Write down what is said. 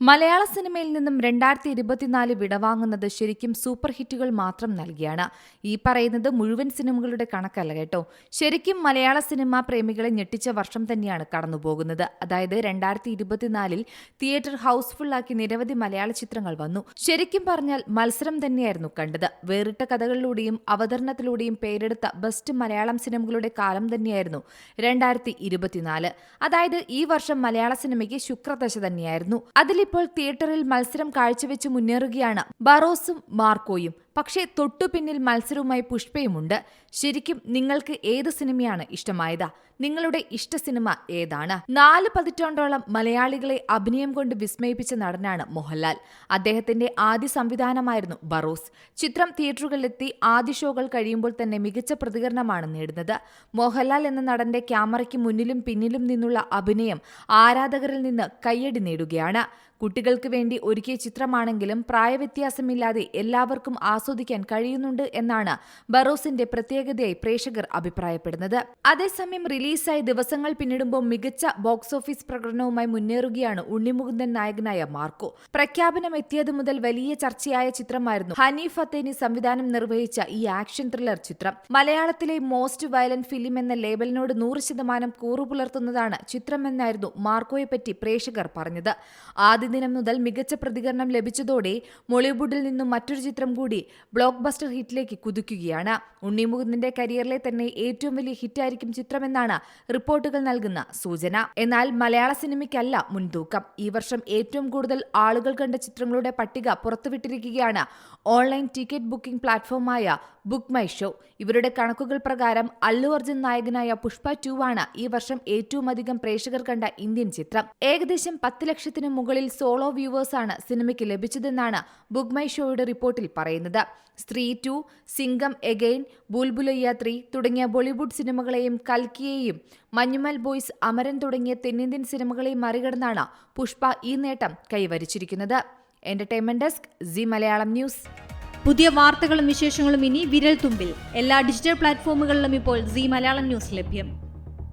മലയാള സിനിമയിൽ നിന്നും രണ്ടായിരത്തി ഇരുപത്തിനാല് വിടവാങ്ങുന്നത് ശരിക്കും സൂപ്പർ ഹിറ്റുകൾ മാത്രം നൽകിയാണ്. ഈ പറയുന്നത് മുഴുവൻ സിനിമകളുടെ കണക്കല്ല കേട്ടോ. ശരിക്കും മലയാള സിനിമാ പ്രേമികളെ ഞെട്ടിച്ച വർഷം തന്നെയാണ് കടന്നുപോകുന്നത്. അതായത് രണ്ടായിരത്തി ഇരുപത്തിനാലിൽ തിയേറ്റർ ഹൗസ്ഫുള്ളാക്കി നിരവധി മലയാള ചിത്രങ്ങൾ വന്നു. ശരിക്കും പറഞ്ഞാൽ മത്സരം തന്നെയായിരുന്നു കണ്ടത്. വേറിട്ട കഥകളിലൂടെയും അവതരണത്തിലൂടെയും പേരെടുത്ത ബെസ്റ്റ് മലയാളം സിനിമകളുടെ കാലം തന്നെയായിരുന്നു രണ്ടായിരത്തി ഇരുപത്തിനാല് അതായത് ഈ വർഷം മലയാള സിനിമയ്ക്ക് ശുക്രദശ തന്നെയായിരുന്നു. അതിലിപ്പോൾ തിയേറ്ററിൽ മത്സരം കാഴ്ചവെച്ച് മുന്നേറുകയാണ്. ബറോസും മാർക്കോയും. പക്ഷേ തൊട്ടു പിന്നിൽ മത്സരവുമായി പുഷ്പയുമുണ്ട്. ശരിക്കും നിങ്ങൾക്ക് ഏത് സിനിമയാണ് ഇഷ്ടമായത്? നിങ്ങളുടെ ഇഷ്ട സിനിമ ഏതാണ്? നാല് പതിറ്റാണ്ടോളം മലയാളികളെ അഭിനയം കൊണ്ട് വിസ്മയിപ്പിച്ച നടനാണ് മോഹൻലാൽ. അദ്ദേഹത്തിന്റെ ആദ്യ സംവിധാനമായിരുന്നു ബറോസ്. ചിത്രം തിയേറ്ററുകളിലെത്തി ആദ്യ ഷോകൾ കഴിയുമ്പോൾ തന്നെ മികച്ച പ്രതികരണമാണ് നേടുന്നത്. മോഹൻലാൽ എന്ന നടന്റെ ക്യാമറയ്ക്ക് മുന്നിലും പിന്നിലും നിന്നുള്ള അഭിനയം ആരാധകരിൽ നിന്ന് കയ്യടി നേടുകയാണ്. കുട്ടികൾക്ക് വേണ്ടി ഒരുക്കിയ ചിത്രമാണെങ്കിലും പ്രായവ്യത്യാസമില്ലാതെ എല്ലാവർക്കും ആസ്വദിക്കാൻ കഴിയുന്നുണ്ട് എന്നാണ് ബറോസിന്റെ പ്രത്യേകതയായി പ്രേക്ഷകർ അഭിപ്രായപ്പെടുന്നത്. അതേസമയം റിലീസായി ദിവസങ്ങൾ പിന്നിടുമ്പോൾ മികച്ച ബോക്സ് ഓഫീസ് പ്രകടനവുമായി മുന്നേറുകയാണ് ഉണ്ണിമുകുന്ദൻ നായകനായ മാർക്കോ. പ്രഖ്യാപനം എത്തിയതു മുതൽ വലിയ ചർച്ചയായ ചിത്രമായിരുന്നു ഹനീഫ് അത്തേനി സംവിധാനം നിർവഹിച്ച ഈ ആക്ഷൻ ത്രില്ലർ ചിത്രം. മലയാളത്തിലെ മോസ്റ്റ് വയലന്റ് ഫിലിം എന്ന ലേബലിനോട് നൂറ് ശതമാനം കൂറുപുലർത്തുന്നതാണ് ചിത്രമെന്നായിരുന്നു മാർക്കോയെപ്പറ്റി പ്രേക്ഷകർ പറഞ്ഞത്. ആദ്യ ദിനം മുതൽ മികച്ച പ്രതികരണം ലഭിച്ചതോടെ മോളിവുഡിൽ നിന്നും മറ്റൊരു ചിത്രം കൂടി ബ്ലോക്ക് ബസ്റ്റർ ഹിറ്റിലേക്ക് കുതിക്കുകയാണ്. ഉണ്ണിമുകുന്ദന്റെ കരിയറിലെ തന്നെ ഏറ്റവും വലിയ ഹിറ്റായിരിക്കും ചിത്രമെന്നാണ് റിപ്പോർട്ടുകൾ നൽകുന്ന സൂചന. എന്നാൽ മലയാള സിനിമയ്ക്കല്ല മുൻതൂക്കം. ഈ വർഷം ഏറ്റവും കൂടുതൽ ആളുകൾ കണ്ട ചിത്രങ്ങളുടെ പട്ടിക പുറത്തുവിട്ടിരിക്കുകയാണ്. ഓൺലൈൻ ടിക്കറ്റ് ബുക്കിംഗ് പ്ലാറ്റ്ഫോമായ ബുക്ക് മൈ ഷോ. ഇവരുടെ കണക്കുകൾ പ്രകാരം അല്ലു അർജുൻ നായകനായ പുഷ്പ ടു ആണ് ഈ വർഷം ഏറ്റവും അധികം പ്രേക്ഷകർ കണ്ട ഇന്ത്യൻ ചിത്രം. ഏകദേശം പത്ത് ലക്ഷത്തിന് മുകളിൽ സോളോ വ്യൂവേഴ്സാണ് സിനിമയ്ക്ക് ലഭിച്ചതെന്നാണ് ബുക്ക് മൈ ഷോയുടെ റിപ്പോർട്ടിൽ പറയുന്നത്. സ്ത്രീ ടു സിംഗം എഗെയിൻ ബുൽബുലയ്യ ത്രീ തുടങ്ങിയ ബോളിവുഡ് സിനിമകളെയും കൽക്കിയെയും മഞ്ഞുമൽ ബോയ്സ് അമരൻ തുടങ്ങിയ തെന്നിന്ത്യൻ സിനിമകളെയും മറികടന്നാണ് പുഷ്പ ഈ നേട്ടം കൈവരിച്ചിരിക്കുന്നത്. Entertainment desk Zee Malayalam news. പുതിയ വാർത്തകളും വിശേഷങ്ങളും ഇനി വിരൽ തുമ്പിൽ. എല്ലാ ഡിജിറ്റൽ പ്ലാറ്റ്ഫോമുകളിലും ഇപ്പോൾ സി മലയാളം ന്യൂസ് ലഭ്യം.